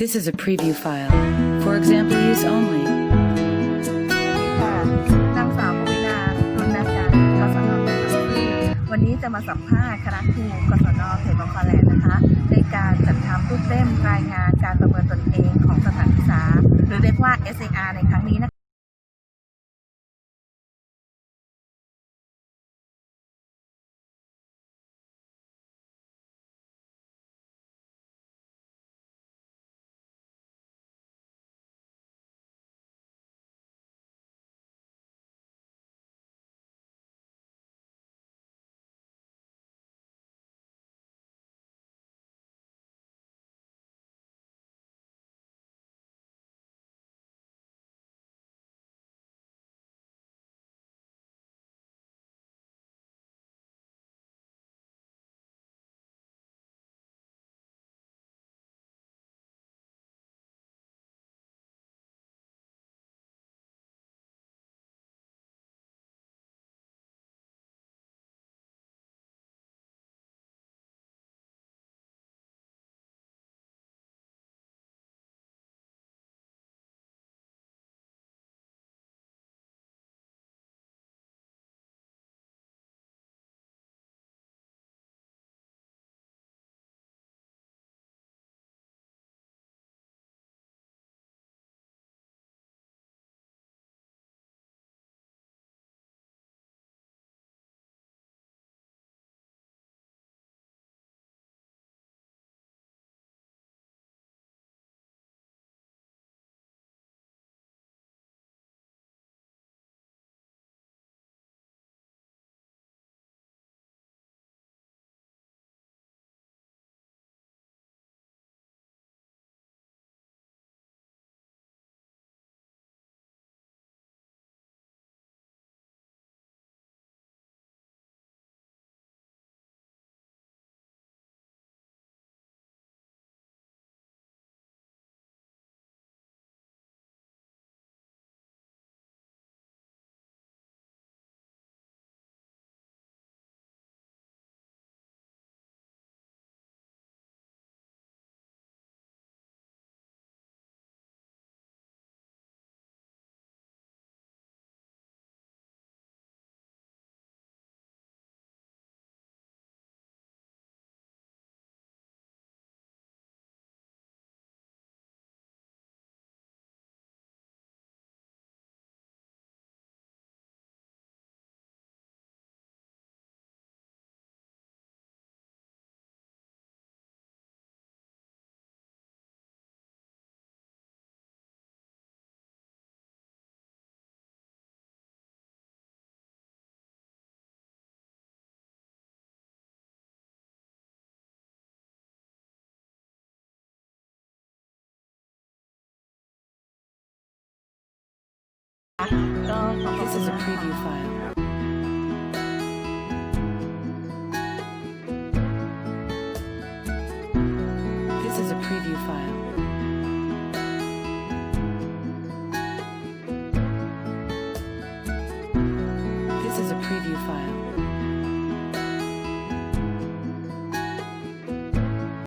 This is a preview file. For example use only. ค่ะนางสาวปวินารุณการกศนวันนี้จะมาสัมภาษณ์คณะครูกศนเขตบางคอแลนด์นะคะ ในการจัดทำรูปเล่มรายงานการประเมินตนเองของสถานศึกษา หรือเรียกว่า SAR ในครั้งนี้นะคะ This is a preview file. This is a preview file. This is a preview file.